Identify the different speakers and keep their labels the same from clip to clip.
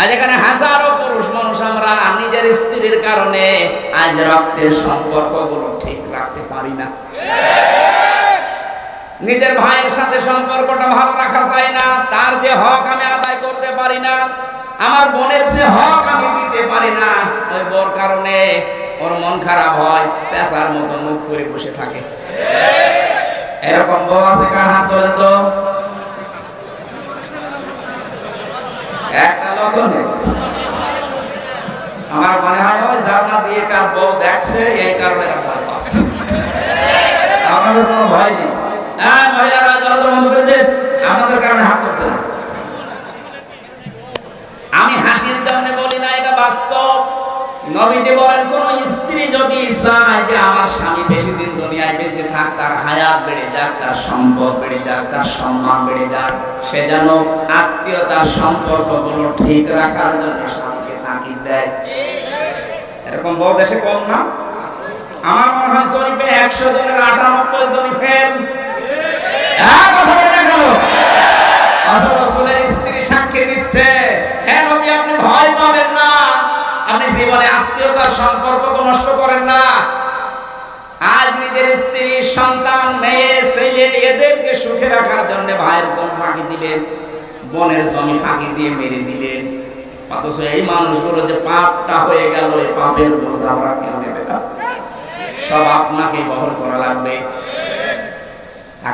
Speaker 1: আজ এখানে হাজারো পুরুষ মানুষ আমরা নিজের স্ত্রীর কারণে আজ রক্তের সম্পর্কগুলো ঠিক রাখতে পারি না। নিজের ভাইয়ের সাথে সম্পর্কটা ভালো রাখা যায় না, তার যে হক আমি আদায় করতে পারি না, আমার বোনের যে হক আমি দিতে পারি না, ওই বোর কারণে ওর মন খারাপ হয়, পেশার মতো মুখ করে বসে থাকে। এরকম বউ আছে কার হাত তো? আমার মনে হয় দিয়ে কার বউ দেখছে, এই কারণে আমাদের কোনো ভয় নেই। কারণে আমি হাসির জন্য বলি না, এটা বাস্তব। নবীজি বলেন, কোন যদি চায় যে আমার স্বামী বেশি দিন দুনিয়ায় বেঁচে থাক তার হায়াত বেড়ে যাক তার সম্পদ বেড়ে যাক তার সম্মান বেড়ে যাক সে যেন আত্মীয়তার সম্পর্কগুলো ঠিক রাখার জন্য স্বামীকে তাকিদ দেয়। এরকম বহু দেশে কম না? আমার মনে হয় শরীফে একশো জনের আটানব্বই জনই ফেল হ্যাঁ, কথা বলে না কেন? আসল রসুলের স্ত্রী সাক্ষী দিচ্ছে। জীবনে আত্মীয়তার সম্পর্ক তো নষ্ট করেন না। আজ নিজের স্ত্রী, সন্তান, মেয়ে, ছেলে, এদেরকে সুখে রাখার জন্য ভাইয়ের জমি ফাঁকি দিলেন, বোনের জমি ফাঁকি দিয়ে মেরে দিলেন। অথচ এই মানুষগুলো যে পাপটা হয়ে গেল, এই পাপের বোঝা আমরা কেউ নেবে না। সব আপনাকে বহন করা লাগবে।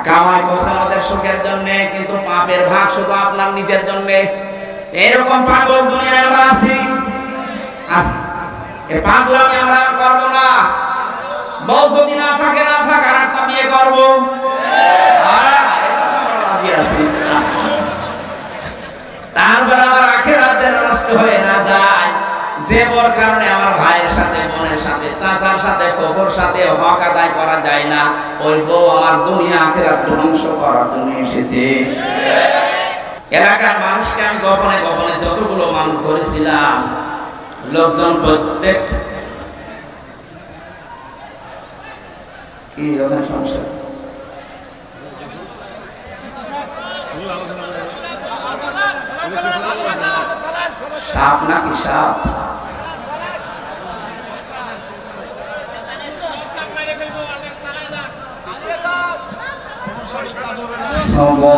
Speaker 1: কামাই করছে আমাদের সুখের জন্য, কিন্তু পাপের ভাগ শুধু আপনার নিজের জন্য। এরকম পাগল দুনিয়ায় আমরা আছি। আছি এই পাগলামি আমরা আর করব না। বউ যদি না থাকে না থাকে, আর একটা বিয়ে করব। হ্যাঁ। তারপর আমার আখেরাত যেন নষ্ট হয়ে না যায়। যে বর কারণে আমার ভাইয়ের সাথে, বোনের সাথে, চাচার সাথে ফফর সাথে হক আদায় করা যায় না। ওই বউ আমার দুনিয়া আখেরাত ধ্বংস করার জন্য এসেছে। এলাকার মানুষকে আমি গোপনে গোপনে যতগুলো মানুষ ধরেছিলাম লোকজন প্রত্যেক কি ওখানে সমস্যা সাপ নাকি সাপ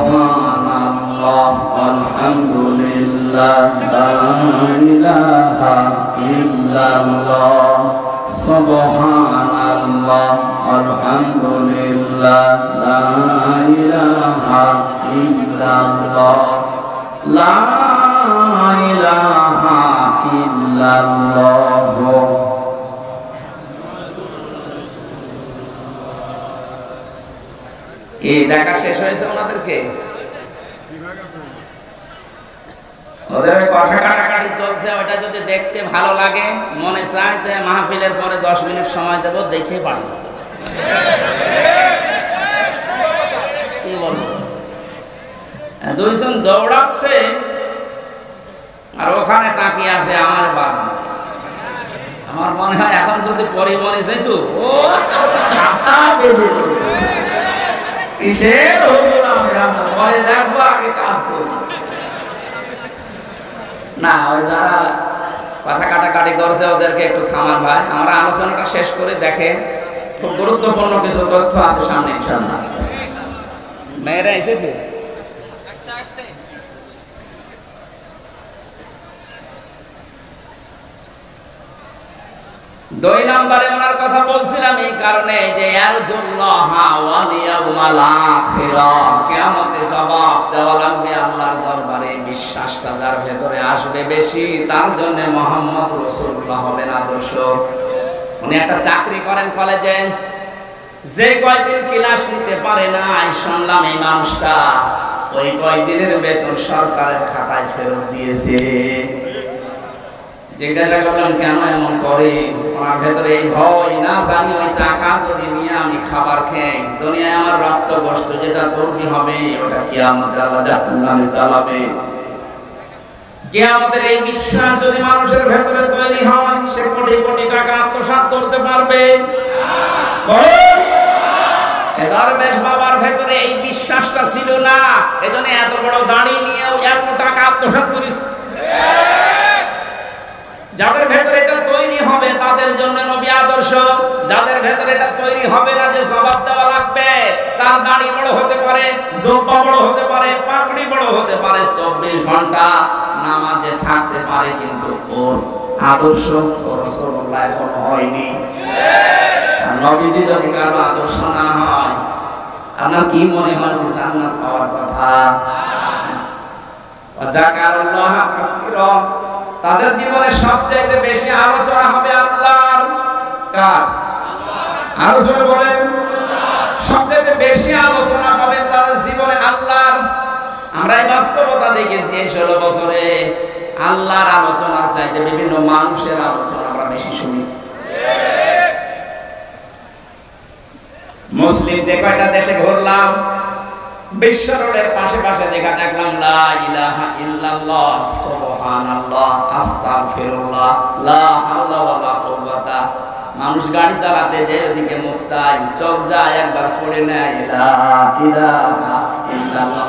Speaker 1: সুবহানাল্লাহ আলহামদুলিল্লাহ লা ইলাহা ইল্লাল্লাহ। সুবহানাল্লাহ। আলহামদুলিল্লাহ। লা ইলাহা ইল্লাল্লাহ। লা ইলাহা ইল্লাল্লাহ। এই দেখা শেষ হয়েছে ওনাদেরকে? ওদের কথা কাটাকাটি চলছে ওটা যদি দেখতে ভালো লাগে, মনে চায় যে মাহফিলের পরে দশ মিনিট সময় দেবো, দেখে যাব। কি বলব দুইজন দৌড়াচ্ছে, আর ওখানে তাকিয়ে আছে আমার বাপ আমার মনে হয় এখন যদি পরিমনে যেত ও কাঁচা বেঁধে পড়বে। কিসের হুজুর আমি পরে দেখব, আগে কাজ করব না, ওই যারা কথা কাটাকাটি করছে, ওদেরকে একটু থামান ভাই। আমরা আলোচনাটা শেষ করে, দেখেন। খুব গুরুত্বপূর্ণ কিছু তথ্য আছে সামনে ইনশাল্লাহ মেয়েরা এসেছে? দুই নম্বরে ওনার কথা বলছিলাম এই কারণে যে লিয়াউমাল আখিরা। কিয়ামতে জবাব দেওয়া লাগবে আল্লাহর দরবারে। বিশ্বাসটা যার ভেতরে আসবে বেশি, তার জন্য মোহাম্মদ রাসূলুল্লাহ হবেন আদর্শ। উনি একটা চাকরি করেন কলেজে। যে কয়দিন ক্লাস নিতে পারে না শুনলাম এই মানুষটা ওই কয়দিনের বেতন সরকারের খাতায় ফেরত দিয়েছে। জিজ্ঞাসা কেন এমন করে? ভেতরে এই ভয়, না ওই টাকা যদি নিয়ে আমি খাবার খাই দুনিয়ায় আমার রক্ত যেটা তর্মি হবে, ওটা কি আমাদের জাহান্নামে চালাবে এই বিশ্বাস যদি মানুষের ভেতরে তৈরি হয়, সে কোটি কোটি টাকা আত্মসাৎ করতে পারবে। এবার বেশ বাবার ভেতরে এই বিশ্বাসটা ছিল না। এজন্য এত বড় দাড়ি নিয়েও এত টাকা আত্মসাৎ করিস। যাদের ভেতরে এটা তৈরি হবে তাদের জন্য নবী আদর্শ। যাদের ভেতরে এটা তৈরি হবে না যে জবাব দেওয়া লাগবে তার দাড়ি বড় হতে পারে জোব্বা বড় হতে পারে পাগড়ি বড় হতে পারে চব্বিশ ঘণ্টা নামাজে থাকতে পারে কিন্তু ওর আদর্শ রসগোল্লা এখন হয়নি। নবীজি যদি কারও আদর্শ না হয় আপনার কি মনে হয় জান্নাত পাওয়ার কথা? তাদের জীবনে সবচেয়ে বেশি আলোচনা হবে আল্লাহর কার? জোরে বলেন। সবচেয়ে বেশি আলোচনা পাবেন তাদের জীবনে আল্লাহর। আমরা এই বাস্তবতা দেখেছি এই ষোলো বছরে আল্লাহর আলোচনার চাইতে বিভিন্ন মানুষের আলোচনা আমরা বেশি শুনি। মুসলিম যে কয়টা দেশে ঘুরলাম বিশ্ব রোডের পাশে পাশে দেখা দেখলাম, লা ইলাহা ইল্লাল্লাহ, সুবহানাল্লাহ, আস্তাগফিরুল্লাহ, লা হাওলা ওয়ালা কুওয়াতা। মানুষ গাড়ি চালাতে যে ওদিকে মুখ চাই চোখ যায়, একবার পড়ে নেয় ইলাহা ইল্লাল্লাহ।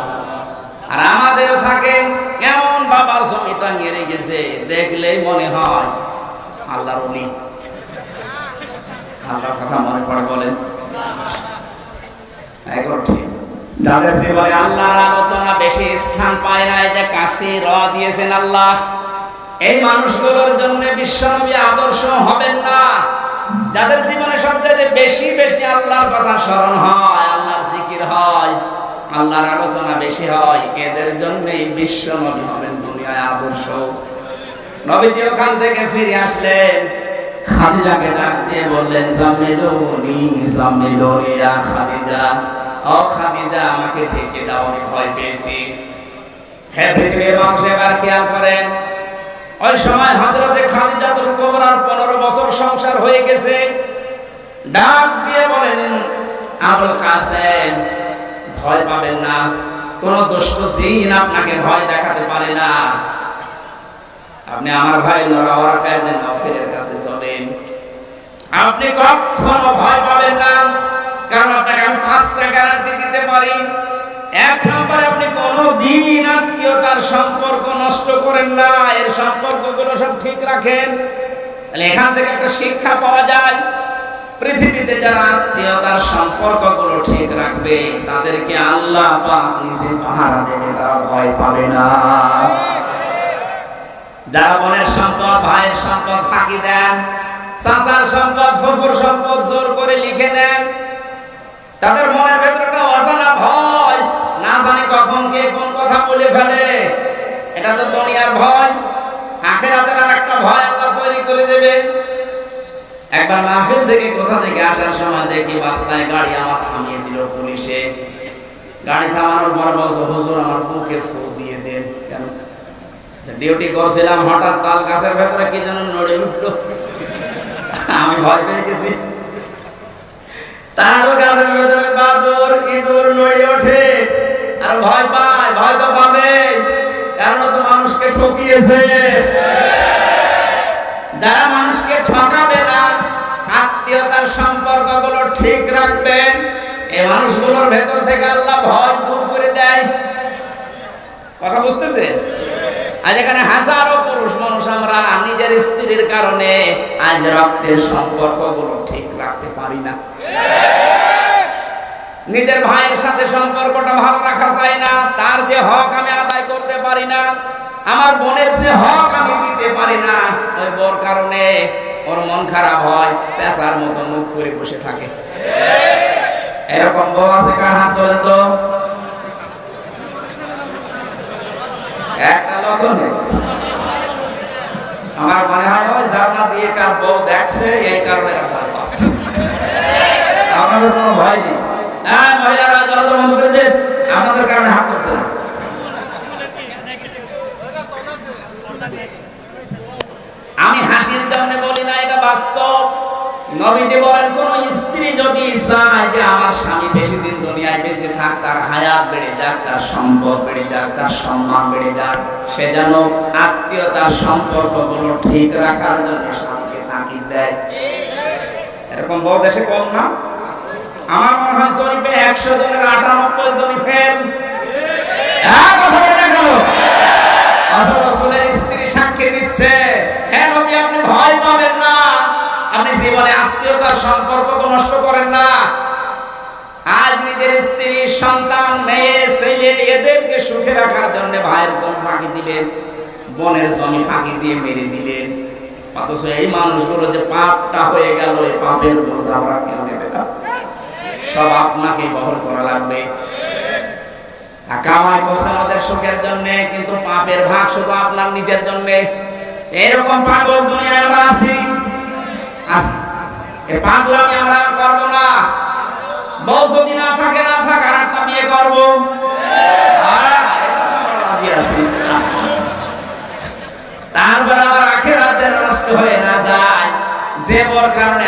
Speaker 1: আর আমাদেরও থাকে, এমন বাবার ছবি টাঙিয়ে রেখেছে, দেখলেই মনে হয় আল্লাহর উনি আল্লাহর কথা মনে পড়ে বলেন। ঠিক যাদের জীবনে আল্লাহর আলোচনা বেশি স্থান পায় না যে কাছে র দিয়েছেন আল্লাহ। এই মানুষগুলোর জন্য বিশ্বনবী আদর্শ হবেন না। যাদের জীবনে সবচেয়ে বেশি বেশি আল্লাহর কথা স্মরণ হয়, আল্লাহর জিকির হয়, আল্লাহর আলোচনা বেশি হয়, এদের জন্যই বিশ্বনবী হবেন দুনিয়ায় আদর্শ। নবীজি ওখান থেকে ফিরে আসলেন। খাদিজাকে ডাক দিয়ে বললেন, জামিলুনি জামিলুনি ইয়া খাদিজা। খাদিজা, আমাকে ঢেকে দাও, আমি ভয় পেয়েছি। হ্যাঁ এবার খেয়াল করেন। ওই সময় হজরতে খাদিজা তোর কোবরার পনেরো বছর সংসার হয়ে গেছে। ডাক দিয়ে বলেন, আবুল কাসেম, ভয় পাবেন না। কোন দুষ্ট জিন আপনাকে ভয় দেখাতে পারে না। আপনি আমার ভাই নরাওয়ার কাইবনে নাফিলের কাছে চলেন। আপনি কখনো ভয় পাবেন না, কারণ আপনাকে আমি পাঁচটা গ্যারান্টি দিতে পারি। এক নম্বরে আপনি কোনোদিন আত্মীয়তার সম্পর্ক নষ্ট করেন না, এর সম্পর্কগুলো সব ঠিক রাখেন। তাহলে এখান থেকে একটা শিক্ষা পাওয়া যায়। পৃথিবীতে যারা আত্মীয়তার সম্পর্কগুলো ঠিক রাখবে, তাদেরকে আল্লাহ নিজে পাহারা দেবে, তারা ভয় পাবে না। যারা বোনের সম্পদ, ভাইয়ের সম্পদ ফাঁকি দেন, চাচার সম্পদ, ফুফুর সম্পদ জোর করে লিখে নেন তাদের মনের ভেতরটা অজানা ভয়। না জানি কখন কে কোন কথা বলে ফেলে। এটা তো দুনিয়ার ভয়। আখেরাতের আর একটা ভয় আল্লাহ তৈরি করে দেবে। একবার মাহফিল থেকে কোথা থেকে আসার সময় দেখি রাস্তায় গাড়ি আমার থামিয়ে দিল পুলিশে। গাড়ি থামানোর পর বলছো, হুজুর, আমার বুকে ফু দিয়ে দেন কেন? ডিউটি করছিলাম, হঠাৎ তাল গাছের ভেতরে কি যেন নড়ে উঠল। আমি ভয় পেয়ে গেছি। তাল গাছের ভেতরে বাদর, ইঁদুর নড়ে ওঠে। আর ভয় পায়, ভয় তো পাবে কারণ তো মানুষকে ঠকিয়েছে। যারা মানুষকে ঠকাবে না, আত্মীয়তার সম্পর্কগুলো ঠিক রাখবেন এই মানুষগুলোর ভেতর থেকে আল্লাহ ভয় দূর করে দেয়। কথা বুঝতেছে? আজ এখানে হাজারো পুরুষ, মানুষ আমরা নিজের স্ত্রীর কারণে আজ রক্তের সম্পর্কগুলো ঠিক রাখতে পারি না। নিজের ভাইয়ের সাথে সম্পর্কটা ভালো রাখা যায় না। তার যে হক আমি আদায় করতে পারি না, আমার বোনের যে হক আমি দিতে পারি না, ওই বোর কারণে ওর মন খারাপ হয় পেশার মতো মুখ করে বসে থাকে। এরকম বউ আছে কার হাত ধরে তো? একটা লোক নেই। আমার মনে হয় ওই জানলা দিয়ে কার বউ দেখছে, এই কারণে পাচ্ছে আপনাদের কোনো ভয় নেই। না মহিলারা বন্ধ করে দেন। আপনাদের কারণে হাত করছে না। আমি হাসির জন্য বলি না, এটা বাস্তব। বলেন, কোন স্ত্রী যদি চায় যে আমার স্বামী বেশি দিন দুনিয়ায় বেঁচে থাক, তার হায়াত বেড়ে যাক, তার সম্পদ বেড়ে যাক, তার সম্মান বেড়ে যাক, সে যেন আত্মীয়তার সম্পর্কগুলো ঠিক রাখার জন্য স্বামীকে তাগিদ দেয়। এরকম বউ দেশে কম না? আমার মনে হয় শরীফে একশো জনের আটানব্বই ফেল হ্যাঁ হ্যাঁ আপনি ভয় পাবেন আজ নিজের স্ত্রী, সন্তান, মেয়ে, ছেলে, এদেরকে সুখে রাখার জন্য ভাইয়ের জমি ফাঁকি দিলেন বোনের জমি ফাঁকি দিয়ে মেরে দিলেন অথচ এই মানুষগুলো যে পাপটা হয়ে গেল, এই পাপের বোঝা আমরা সব আপনাকে বহন করা লাগবে। কামাই ওদের সুখের জন্য, কিন্তু পাপের ভাগ শুধু আপনার নিজের জন্য। এরকম পাগল আমরা আছি। এ আমরা আর করব না। বউ যদি না থাকে, না থাক আর একটা বিয়ে করব। হ্যাঁ। তারপর আমার আখেরাতে নষ্ট হয়ে না যায়। যে বর কারণে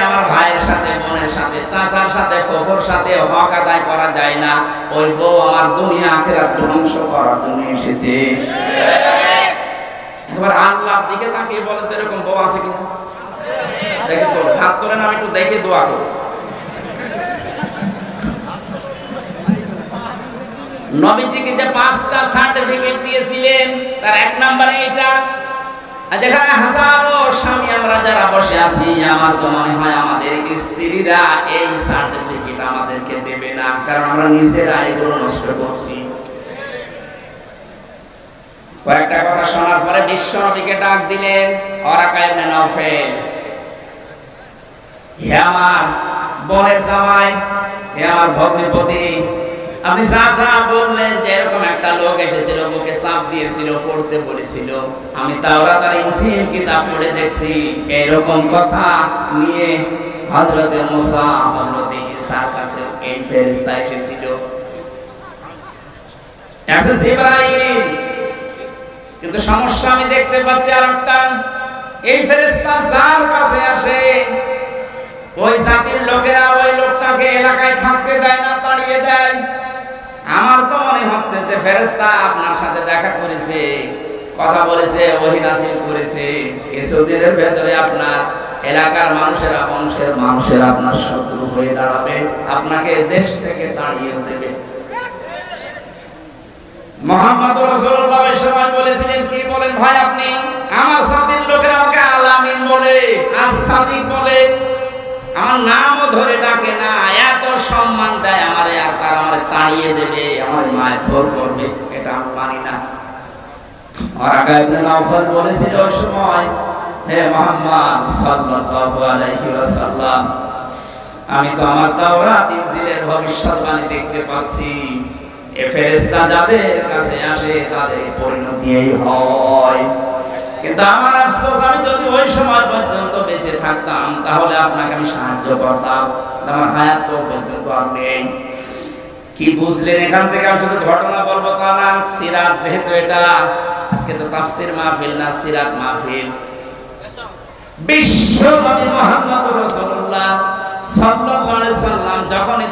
Speaker 1: সাথে বোনের সাথে, চাচার সাথে ফফর সাথে হক আদায় করা যায় না। ওই বউ আমার দুনিয়া আখেরাত ধ্বংস করার জন্য এসেছে। আল্লাহর দিকে তো এরকম বউ আছে দেখি হাত আমি একটু দেখে দোয়া করি পাঁচটা সার্টিফিকেট দিয়েছিলেন, তার এক নম্বরে এটা যেখানে হাজারো স্বামী আমরা যারা বসে আছি, আমার তো মনে হয় আমাদের স্ত্রীরা এই সার্টিফিকেট আমাদেরকে দেবে না, কারণ আমরা নিজেরা এগুলো নষ্ট করছি। কয়েকটা কথা শোনার পরে বিশ্ব নবীকে ডাক দিলেন, ওরা কাইবনে নফেল হে আমার বোনের জামাই, হে আমার ভগ্নিপতি আপনি যা যা বললেন যে এরকম একটা লোক এসেছিল, বুকে চাপ দিয়েছিল, পড়তে বলেছিল। আমি তাওরা তার কিতাব পড়ে দেখছি, এরকম কথা নিয়ে হযরতে মুসা হযরতে ঈসার কাছে এই ফেরেশতা এসেছিল। জিবরাইল। কিন্তু সমস্যা আমি দেখতে পাচ্ছি আর একটা এই ফেরেশতা যার কাছে আসে, ওই জাতির লোকেরা ওই লোকটাকে এলাকায় থাকতে দেয় না, তাড়িয়ে দেয়। আমার তো মনে হচ্ছে যে ফেরেশতা আপনার সাথে দেখা করেছে, কথা বলেছে ওহি নাসিল করেছে। কিছুদিনের ভেতরে আপনার এলাকার মানুষেরা, বংশের মানুষেরা আপনার শত্রু হয়ে দাঁড়াবে, আপনাকে দেশ থেকে তাড়িয়ে দেবে। মোহাম্মদ রাসূলুল্লাহ সময় বলেছিলেন, কি বলেন ভাই আপনি? আমার সাথীর লোকেরা আমাকে আলামিন বলে আসাদিক বলে আমার নামও ধরে ডাকে না, এত সম্মান দেয় আমারে, আর তার আমারে তাড়িয়ে দেবে, আমার মায় থর করবে, এটা আমি মানি না। বলেছিল আমি তো আমার দেখতে পাচ্ছি। কাছে আসে, তাদের পরিণতি হয়। কিন্তু আমার আফসোস, আমি যদি ওই সময় পর্যন্ত বেঁচে থাকতাম, তাহলে আপনাকে আমি সাহায্য করতাম। আমার হায়াত পর্যন্ত আর নেই। কি বুঝলেন? এখান থেকে আমি শুধু ঘটনা বলব তা না, সিরাত যেহেতু এটা, আজকে তো তাফসির মাহফিল না, সিরাত মাহফিল। বিশ্ব মুহাম্মদ রাসূলুল্লাহ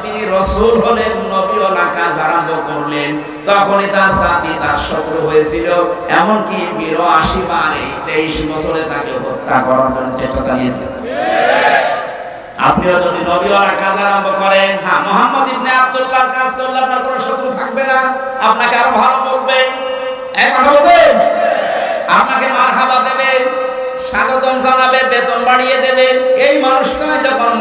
Speaker 1: তিনি রাসূল হলেন, নবীওয়ালা কাজ আরম্ভ করলেন, তখনই তার শত্রু হয়েছিল। এমনকি বিরো তেইশ বছরে তাকে আপনিও যদি নবীওয়ালা কাজ আরম্ভ করেন হ্যাঁ মোহাম্মদ ইবনে আব্দুল্লাহর কাজ করলে আপনার কোনো শত্রু থাকবে না। আপনাকে আরও ভালো বলবে। এক কথা বলছেন? আপনাকে মারহাবা দেবে, স্বাগতম জানাবে, বেতন বাড়িয়ে দেবে। এই মানুষটা যখন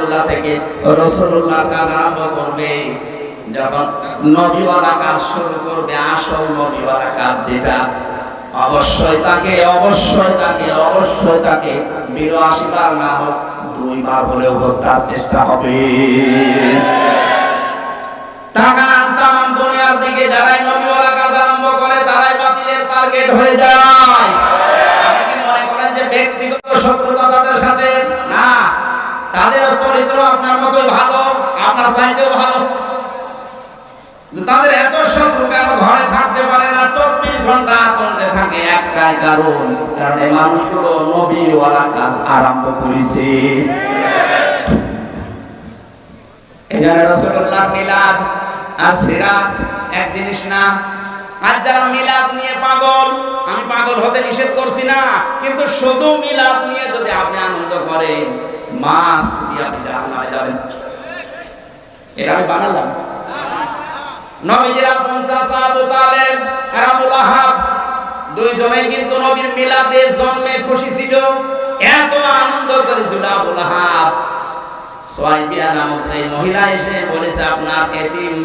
Speaker 1: আব্দুল্লাহ থেকে রাসূলুল্লাহ কাজ করবে? যখন নবীওয়ালা কাজ শুরু করবে, আসল নবীওয়ালা কাজ যেটা, অবশ্যই তাকে অবশ্যই তাকে অবশ্যই তাকে বিরাশি বার না হোক, দুইবার হলেও হত্যার চেষ্টা হবে। তাকান, তামাম দুনিয়ার দিকে যারাই নবীওয়ালা কাজ আরম্ভ করে, তারাই বাতিলের টার্গেট হয়ে যায়। তাদের চরিত্র আপনার মতোই ভালো, আপনার চাইতেও ভালো। তাদের এত শত্রু কেন ঘরে থাকতে পারে না? চব্বিশ ঘণ্টা আতঙ্কে থাকে একটাই কারণ কারণ এই মানুষগুলো নবীওয়ালা কাজ আরম্ভ করেছে। এখানে রসগোল্লাহ মিলাদ আর সিরাত, এক জিনিস না। আর যারা মিলাদ নিয়ে পাগল, আমি পাগল হতে নিষেধ করছি না, কিন্তু শুধু মিলাদ নিয়ে যদি আপনি আনন্দ করেন মাস দিয়ে আপনি জাহান্নামে যাবেন। এটা আমি বানালাম। নবীজিরা আবু তালেব আর আবু লাহাব দুইজনেই কিন্তু নবীর মিলাদে জন্মে খুশি ছিল। এত আনন্দ করেছিল আহাব। সোয়াইবিয়া নামক সেই মহিলা এসে বলেছে, আপনার এতিম,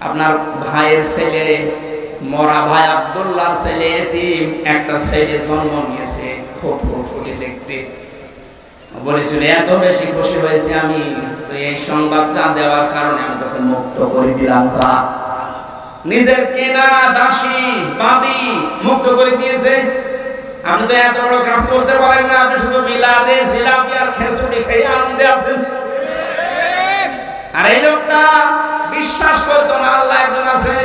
Speaker 1: আপনার ভাইয়ের ছেলে মরা ভাই আব্দুল্লাহর ছেলে এতিম, একটা ছেলে জন্ম নিয়েছে। খুব ফুটফুটে দেখতে। বলেছিল এত বেশি খুশি হয়েছে আমি, তো এই সংবাদটা দেওয়ার কারণে আমি তোকে মুক্ত করে দিলাম যা নিজের কেনা দাসী বাদী মুক্ত করে দিয়েছে। আপনি তো এত বড় কাজ করতে পারেন না, আপনি শুধু মিলাদে জিলাপি আর খেসুড়ি খেয়ে আনন্দে আছেন। আর এই লোকটা বিশ্বাস করতো না, আল্লাহ একজন আছে।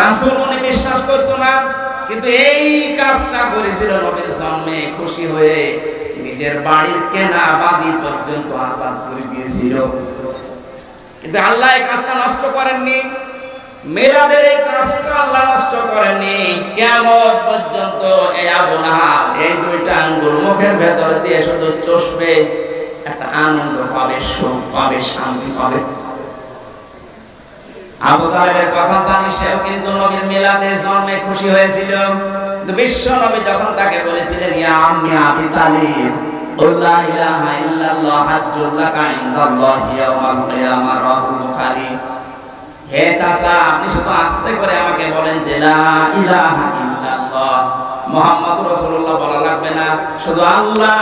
Speaker 1: রাসূল উনি বিশ্বাস করতো না, কিন্তু এই কাজটা করেছিল নবীর সামনে খুশি হয়ে। নিজের বাড়ির কেনা বাদি পর্যন্ত আজাদ করে দিয়েছিল। কিন্তু আল্লাহ এই কাজটা নষ্ট করেননি। মেলাদের এই কাজটা আল্লাহ নষ্ট করেননি। কেমন পর্যন্ত এই আবু এই দুইটা আঙ্গুল মুখের ভেতরে দিয়ে শুধু চষবে, একটা আনন্দ পাবে, সুখ পাবে, শান্তি পাবে। আবু তালেবের কথা জানি, সেও কিন্তু নবীর মিলাদে জন্মে খুশি হয়েছিল। বিশ্ব নবী যখন তাকে বলেছিলেন, ইয়া আম্মি আবি তালিব লা ইলাহা ইল্লাল্লাহ হাজ্জুল ইনদাল্লাহি ইয়াওমাল কিয়ামা, রাহুল বুখারী হে চাচা, আপনি শুধু আস্তে করে আমাকে বলেন যে, লা ইলাহা ইল্লাল্লাহ। মুহাম্মদ রাসূলুল্লাহ বলা লাগবে না, শুধু আল্লাহ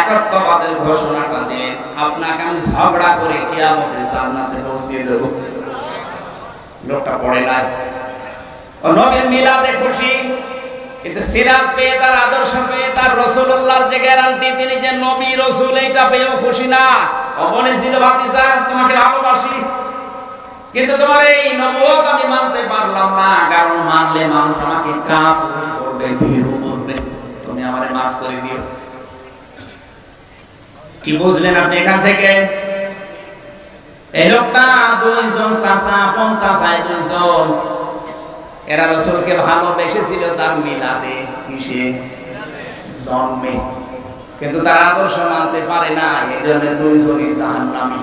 Speaker 1: একত্ববাদের ঘোষণাটা দেন। আপনাকে আমি ঝগড়া করে কিয়ামতে জান্নাতে পৌঁছিয়ে দেব। লোকটা পড়ে ও নবীর মিলাদে খুশি। কিন্তু সিরাত পেয়ে, তার আদর্শ পেয়ে, তার রসুল্লাহর যে গ্যারান্টি তিনি যে নবী রসুল, এইটা পেয়েও খুশি না। অবনে ছিল ভাতিজা, তোমাকে ভালোবাসি। কিন্তু তোমার এই নবুয়ত আমি মানতে পারলাম না, কারণ মানলে মানুষ আমাকে কাপুরুষ করবে, ভীরু বলবে। তুমি আমারে মাফ করে দিও। কি বুঝলেন আপনি এখান থেকে? এই লোকটা দুইজন চাচা চাচাই দুইজন। এরা রসুলকে ভালোবেসেছিল তার মিলাদে, কিসে? জন্মে। কিন্তু তার আদর্শ মানতে পারে না এই জন্য দুইজনই জাহান্নামী।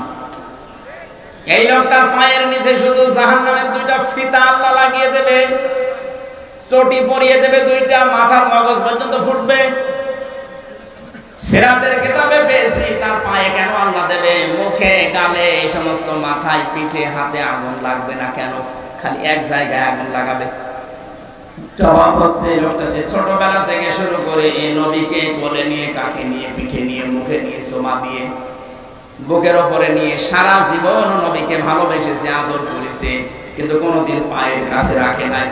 Speaker 1: এই লোকটার পায়ের নিচে শুধু জাহান্নামের দুইটা ফিতা আল্লাহ লাগিয়ে দেবে, চটি পরিয়ে দেবে, দুইটা মাথার মগজ পর্যন্ত ফুটবে। সেরাতের কেতাবে পেয়েছি, তার পায়ে কেন আল্লাহ দেবে? মুখে, গালে, এই সমস্ত মাথায়, পিঠে, হাতে আগুন লাগবে না কেন? খালি এক জায়গায় আগুন লাগাবে। জবাব হচ্ছে লোকটা সে ছোটবেলা থেকে শুরু করে এ নবীকে কোলে নিয়ে কাকে নিয়ে, পিঠে নিয়ে, মুখে নিয়ে, সোমা দিয়ে বুকের ওপরে নিয়ে সারা জীবন নবীকে ভালোবেসেছে, আদর করেছে, কিন্তু কোনোদিন পায়ের কাছে রাখে নাই।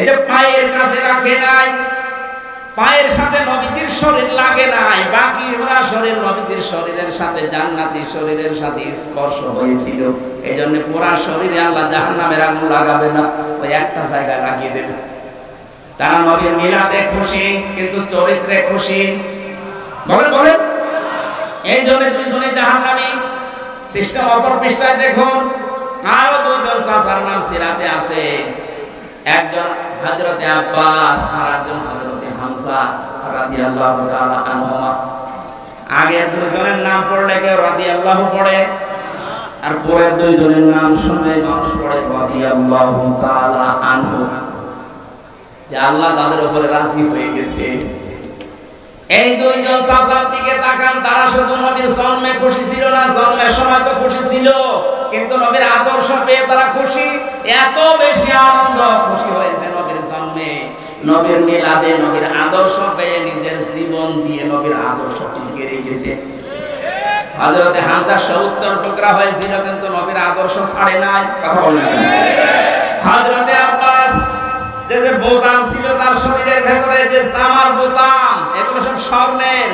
Speaker 1: এটা পায়ের কাছে রাখে নাই পায়ের সাথে নবীদের শরীর লাগে নাই, বাকি ওরা শরীর নবীদের শরীরের সাথে, জান্নাতি শরীরের সাথে স্পর্শ হয়েছিল। এই জন্য পুরা শরীরে আল্লাহ জাহান্নামের আগুন লাগাবে না। ওই একটা জায়গায় লাগিয়ে দেবে। তারা নবীর মিলাদে খুশি, কিন্তু চরিত্রে খুশি। বলেন বলেন। এই জন্য দুইজনে জাহান্নামী। সিস্টেম অপর পৃষ্ঠায় দেখুন, আরও দুইজন চাচার নাম সিরাতে আছে। একজন হযরতে আব্বাস আর একজন হযরতে হামজা রাদিয়াল্লাহু তাআলা আনহুমা। আগের দুইজনের নাম পড়লে কেউ রাদিয়াল্লাহু পড়ে? আর পরের দুইজনের নাম শুনলে মানুষ পড়ে রাদিয়াল্লাহু তাআলা আনহু। যে আল্লাহ তাদের উপরে রাজি হয়ে গেছে। এই দুইজন চাচার দিকে তাকান, তারা শুধু নবীর জন্মে খুশি ছিল না? জন্মের সময় তো খুশি ছিল। কিন্তু নবীর আদর্শ পেয়ে তারা খুশি। এত বেশি আনন্দ, খুশি হয়েছে নবীর জন্মে। নবীর মিলাদে নবীর আদর্শ পেয়ে নিজের জীবন দিয়ে নবীর আদর্শ টিকে রেখেছে। হযরতে হামজা 70 টুকরা হয়েছিল, কিন্তু নবীর আদর্শ ছাড়ে নাই। কথা বলেন। হযরতে আব্বাস, যে যে বোতাম ছিল তার শরীরের ভেতরে, যে জামার বোতাম, এগুলো সব স্বর্ণের।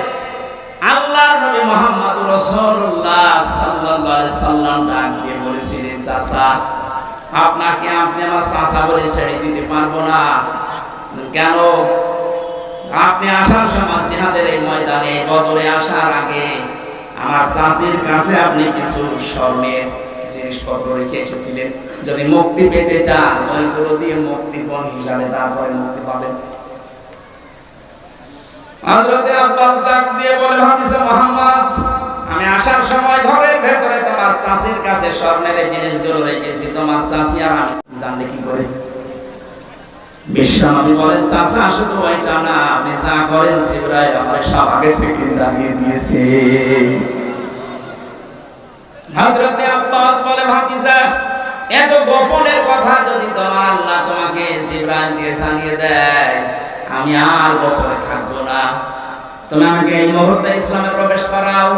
Speaker 1: আল্লাহর নবী মুহাম্মদ রাসূলুল্লাহ। সাল্লাল্লাহু সাল্লাম আপনি কাছে স্বর্ণের জিনিসপত্র রেখে এসেছিলেন। যদি মুক্তি পেতে চান, ওইগুলো দিয়ে মুক্তিপণ হিসাবে তারপরে মুক্তি পাবেন। আব্বাস ডাক দিয়ে বলে হাদিসে মুহাম্মদ আমি আসার সময় ঘরের ভেতরে তোমার চাষির কাছে স্বর্ণের জিনিসগুলো রেখেছি, তোমার চাষি আর আমি। জানলে কি করে? বলেন চাচা শুধু ওইটা না, আপনি যা করেন আমার সব আগে থেকে জানিয়ে দিয়েছে। আব্বাস বলে এত গোপনের কথা যদি তোমার আল্লাহ তোমাকে জিব্রাইল দিয়ে জানিয়ে দেয়, আমি আর গোপনে থাকব না। তুমি আমাকে এই মুহূর্তে ইসলামে প্রবেশ করাও।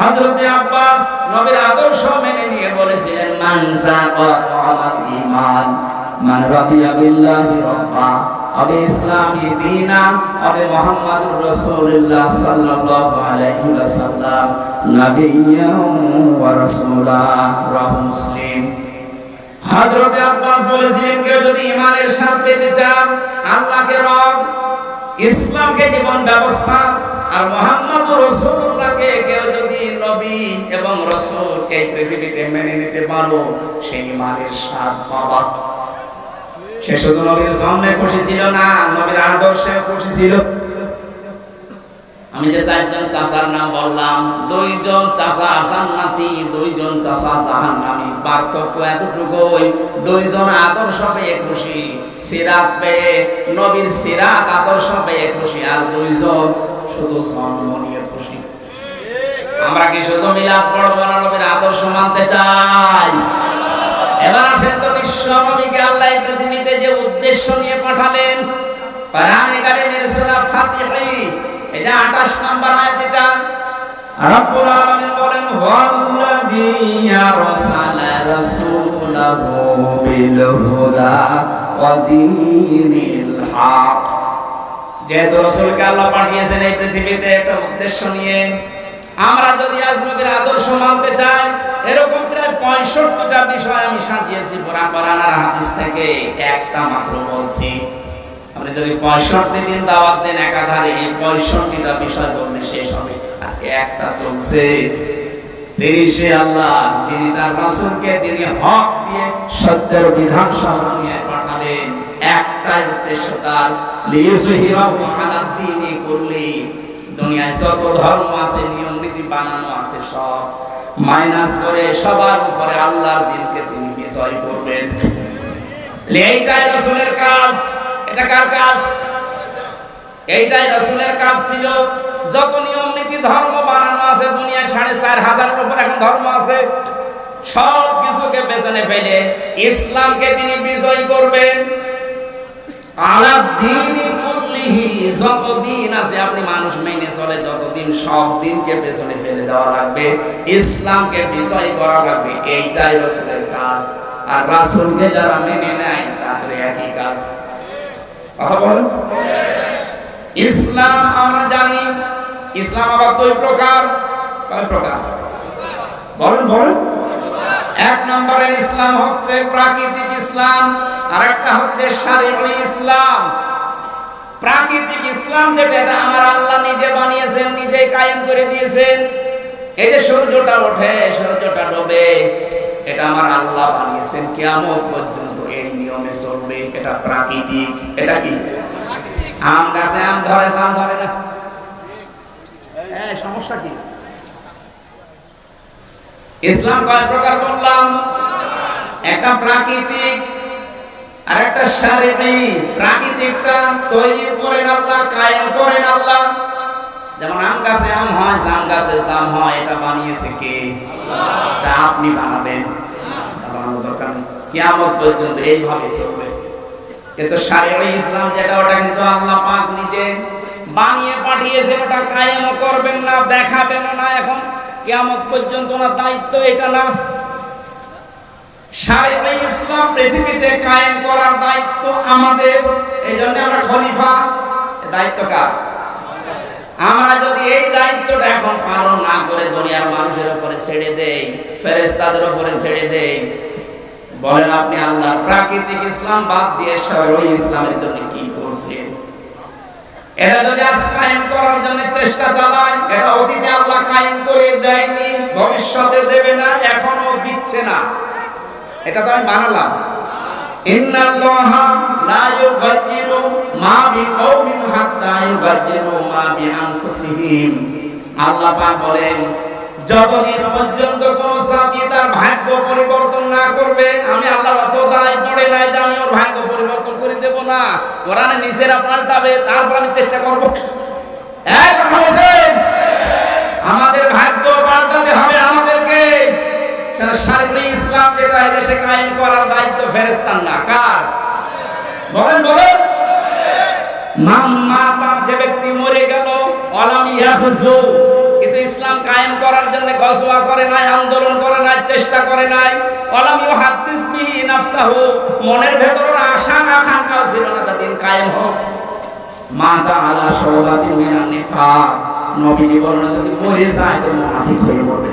Speaker 1: হযরতে আব্বাস নবীর আদর্শ মেনে নিয়ে বলেছিলেন, মান যাকাত ঈমান, মান রাদিয়া বিল্লাহি রাব্বা দীনা মুহাম্মাদুর রাসূলুল্লাহ সাল্লাল্লাহু আলাইহি ওয়াসাল্লাম ওয়া রাসূলা মুসলিম। আব্বাস বলেছিলেন, কেউ যদি ঈমানের স্বাদ পেতে চান, আল্লাহকে রব, ইসলামকে জীবন ব্যবস্থা, আর মোহাম্মদ রসুল্লাহকে কেউ যদি নবী এবং রসুল এই পৃথিবীতে মেনে নিতে পারো সেই ইমানের স্বাদ পাবা সে শুধু নবীর সামনে খুশি ছিল না, নবীর আদর্শে খুশি ছিল। আমি যে চারজন চাচার নাম বললাম, দুইজন চাচা জান্নাতি, দুইজন চাচা জাহান্নামী। পার্থক্য এতটুকুই, দুইজন আদর্শ পেয়ে খুশি, সিরাত পেয়ে, নবীর সিরাত আদর্শ পেয়ে খুশি, আর দুইজন শুধু জন্ম নিয়ে আমরা কি শুধু মিলাদ পড়ব না নবীর আদর্শ মানতে চাই? এবার আসেন তো বিশ্ব নবীকে আল্লাহ পৃথিবীতে যে উদ্দেশ্য নিয়ে পাঠালেন, কোরআনে কারিমের সূরা ফাতিহী এটা 28 নাম্বার আয়াত এটা রব্বুল আলামিন বলেন ওয়াল্লাযী আরসালা রাসূলাহু বিল হুদা ওয়া দীনিল হক। যেহেতু রাসূলকে আল্লাহ পাঠিয়েছেন এই পৃথিবীতে একটা উদ্দেশ্য নিয়ে আমরা যদি আজ আদর্শ মানতে চাই, এরকম প্রায় পঁয়ষট্টিটা বিষয় আমি সাজিয়েছি কোরআন আর হাদিস থেকে। একটা মাত্র বলছি, আপনি যদি পঁয়ষট্টি দিন দাওয়াত দেন একাধারে, এই পঁয়ষট্টিটা বিষয় বললে শেষ হবে। আজকে একটা চলছে। দুনিয়ায় যত ধর্ম আছে, নিয়ম বানানো আছে সব। মাইনাস করে সবার উপরে আল্লাহর দিনকে তিনি বিজয় করবেন। এইটাই কাজ। এটা কার কাজ? এইটাই কাজ ছিল যত নিয়ম নীতি ধর্ম বানানো আছে, দুনিয়ায় সাড়ে চার উপর এখন ধর্ম আছে, সব কিছুকে পেছনে ফেলে ইসলামকে তিনি বিজয় করবেন। যতদিন আছে, আপনি মানুষ মেনে চলে যতদিন সব দিনকে পেছনে ফেলে দেওয়া লাগবে, ইসলামকে করা লাগবে, এইটাই রাসূলের কাজ। আর রাসূলকে যারা মেনে নেয়, তাদের একই কাজ। কথা ইসলাম আমরা জানি, ইসলাম আবার প্রকার? কয় প্রকার? এক নম্বরের ইসলাম হচ্ছে প্রাকৃতিক ইসলাম আর একটা হচ্ছে শারীরিক ইসলাম। প্রাকৃতিক ইসলাম যেটা এটা আমার আল্লাহ নিজে বানিয়েছেন নিজে কায়েম করে দিয়েছেন, এই যে সূর্যটা ওঠে, সূর্যটা ডোবে, এটা আমার আল্লাহ বানিয়েছেন, কিয়ামত পর্যন্ত এই নিয়মে চলবে, এটা প্রাকৃতিক, এটা কি? আম গাছে আম ধরে আম ধরে না? সমস্যা কি? ইসলাম কয় প্রকার বললাম? একটা প্রাকৃতিক আর একটা শারীরিক প্রাকৃতিকটা তৈরি করেন আল্লাহ, কায়েম করেন আল্লাহ। যেমন আম গাছে আম হয়, জাম গাছে জাম হয়, এটা বানিয়েছে কে? তা আপনি বানাবেন। বানানোর দরকার নেই। কিয়ামত পর্যন্ত এইভাবে চলবে। কিন্তু শারীরিক ইসলাম যেটা, ওটা কিন্তু আল্লাহ পাক নিজে বানিয়ে পাঠিয়েছেন, ওটা কায়েম করবেন না দেখাবেন না এখন। কিয়ামত পর্যন্ত না দায়িত্ব এটা না। ইসলাম পৃথিবীতে কায়েম করার দায়িত্ব আমাদের। আমরা খলিফা। দায়িত্ব কার? আমরা যদি এই দায়িত্বটা এখন পালন না করে দুনিয়ার মানুষের উপরে ছেড়ে দেই, ফেরেশতাদের উপরে ছেড়ে দেই, বলেন আপনি প্রাকৃতিক ইসলাম বাদ দিয়ে শারীরিক ইসলামের জন্য কি করছেন? এটা যদি আজ কায়েম করার জন্য চেষ্টা চালায়, এটা অতীতে আল্লাহ কায়েম করে দেয়নি, ভবিষ্যতে দেবে না এখনও দিচ্ছে না। এটা তো আমি বানালাম। আল্লাহ বলেন, যতদিন পর্যন্ত কোন তার ভাগ্য পরিবর্তন না করবে, আমি আল্লাহর অত দায় পড়ে নাই ওর ভাগ্য পরিবর্তন করে দেব না। কোরআনে নিজেরা পাল্টাবে, তারপর আমি চেষ্টা করব। এই কথা বলছেন? আমাদের ভাগ্য পাল্টাতে হবে আমাদেরকে। সার্বিক ইসলাম যেটা দেশে কায়েম করার দায়িত্ব ফেরেস্তান না, কার? বলেন বলেন। মাম্মা তার যে ব্যক্তি মরে গেল, অলাম ইয়াহুজু কিন্তু ইসলাম কায়েম করার জন্য গজওয়া করে নাই, আন্দোলন করে নাই, চেষ্টা করে নাই। অলাম ইউহাদ্দিস বিহি নাফসাহু। মনের ভেতরের আশা আকাঙ্ক্ষা ছিল না যে দিন কায়েম হোক। মাতা আলা সওলাতি মিনান নিফাক। নবী বলেন যদি মরে যায় তো মুনাফিক হয়ে মরবে।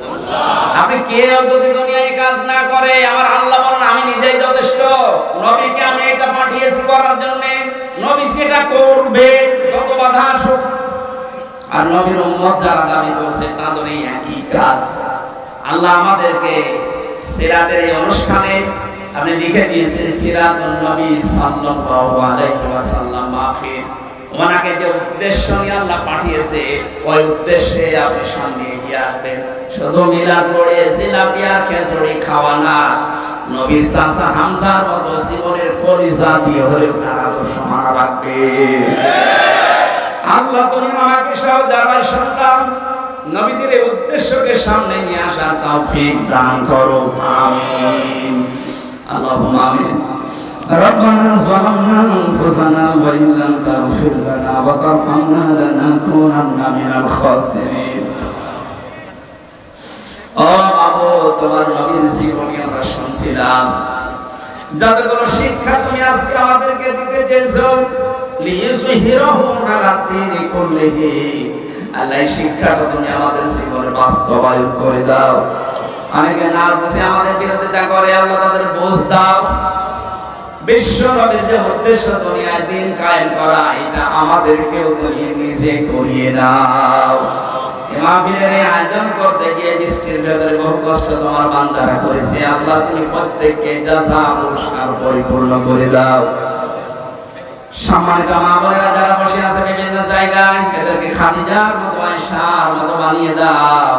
Speaker 1: আপনি কেউ যদি দুনিয়ায় কাজ না করে, আমার আল্লাহ বলেন, আমি নিজেই যথেষ্ট। নবীকে আমি এটা পাঠিয়েছি করার জন্য। নবী সেটা করবে, যত বাধা আসুক। আর নবীর উম্মত যারা দাবি করছে, তাদের এই একই কাজ। আল্লাহ আমাদেরকে সিরাতের এই অনুষ্ঠানে আপনি লিখে দিয়েছেন, সিরাতুন নবী সাল্লাল্লাহু আলাইহি ওয়াসাল্লাম মাহফিল। ওনাকে যে উদ্দেশ্য নিয়ে আল্লাহ পাঠিয়েছে, ওই উদ্দেশ্যে আপনি সামনে এগিয়ে আসবেন। শুধু মিলাদ পড়ে জিলাপিয়া খেসড়ি খাওয়া না নবীর চাচা হামজার মতো জীবনের কলিজা দিয়ে হলেও তারা তো সমান রাখবে আল্লাহ তুমি আমাকে সহ যারা শুনলাম নবীদের এই উদ্দেশ্যকে সামনে নিয়ে আসার তৌফিক দান করো আমিন আল্লাহুম্মা আমিন ربنا ظلمنا أنفسنا وإن لم تغفر لنا وترحمنا لنكونن من الخاسرين ও বাবু, তোমার নবীর আমাদের জীবনে বাস্তবায়ন করে দাও। অনেকে না বুঝে আমাদের বিরোধিতা করে, আল্লাহ তাদের বোঝ দাও। বিশ্ব নবীর যে উদ্দেশ্য দুনিয়ায় দিন কায়েম করা, এটা আমাদেরকেও নিজে করিয়ে নাও। মাহফিলের এই আয়োজন করতে গিয়ে বৃষ্টির ভেতরে বহু কষ্ট তোমার বান্দারা করেছে। আল্লাহ, তুমি প্রত্যেককে যাচা পুরস্কার পরিপূর্ণ করে দাও। সম্মানিত মা বোনেরা যারা বসে আছে বিভিন্ন জায়গায়, এদেরকে খাদিজার মতো আয়সার মতো বানিয়ে দাও।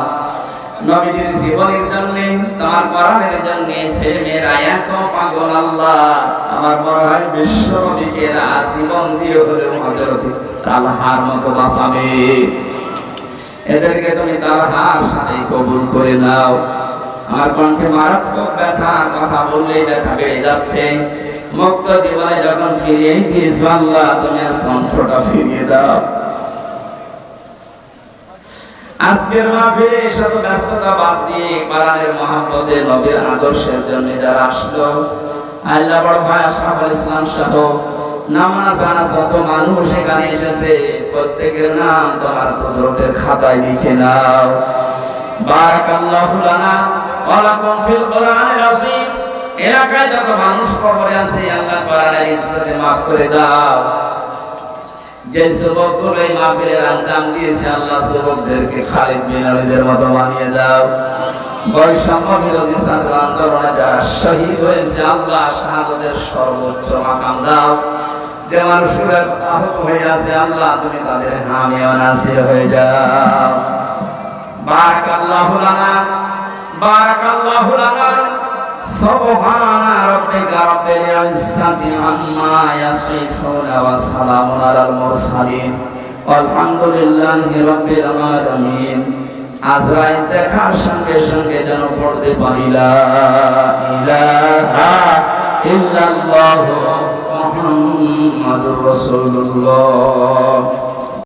Speaker 1: নবীদের জীবনের জন্য, তোমার কোরআনের জন্য ছেলে মেয়েরা এত পাগল আল্লাহ। আমার মনে হয় বিশ্ব নবীকে জীবন দিয়ে হলে হজরত তালহার মতো বাঁচাবে। এদেরকে তুমি তালহার সাথে কবুল করে নাও। আমার কণ্ঠে মারাত্মক ব্যথা, কথা বললেই ব্যথা বেড়ে যাচ্ছে। মুক্ত জীবনে যখন ফিরিয়ে আল্লাহ তুমি কণ্ঠটা ফিরিয়ে দাও। আজকের মাহফিলে শত ব্যস্ততা বাদ দিয়ে কোরআনের মহব্বতে নবীর আদর্শের জন্য যারা আসলো, আল্লাহ বড় ভাই আশরাফুল ইসলাম সহ নামাজ যত মানুষ এখানে এসেছে প্রত্যেকের নাম তোমার কুদরতের খাতায় লিখে নাও। লানা ফিল এলাকায় যত মানুষ কবরে আছে, আল্লাহ ইজ্জতে maaf করে দাও। যে মাহফিলের আঞ্জাম দিয়েছে, আল্লাহ যুবকদেরকে খালিদ বিন ওয়ালিদের মতো দাও। বৈষম্য বিরোধী আন্দোলনে যারা শহীদ হয়েছে, আল্লাহ শাহাদতের সর্বোচ্চ মাকাম দাও। যে মানুষগুলো আহত হয়ে আছে, আল্লাহ তুমি তাদের হামিয়া নাসির হয়ে যাও। বারাকাল্লাহু লানা বারাকাল্লাহু লানা, সুবহানা রাব্বিকা রাব্বিল ইজ্জাতি আম্মা ইয়াসিফুন ওয়া সালামুন আলাল মুরসালিন। আলহামদুলিল্লাহি রাব্বিল আলামিন। আজরাইল দেখার সঙ্গে সঙ্গে যেন পড়তে পারি ইলাহা ইল্লাল্লাহু মুহাম্মাদুর রাসূলুল্লাহ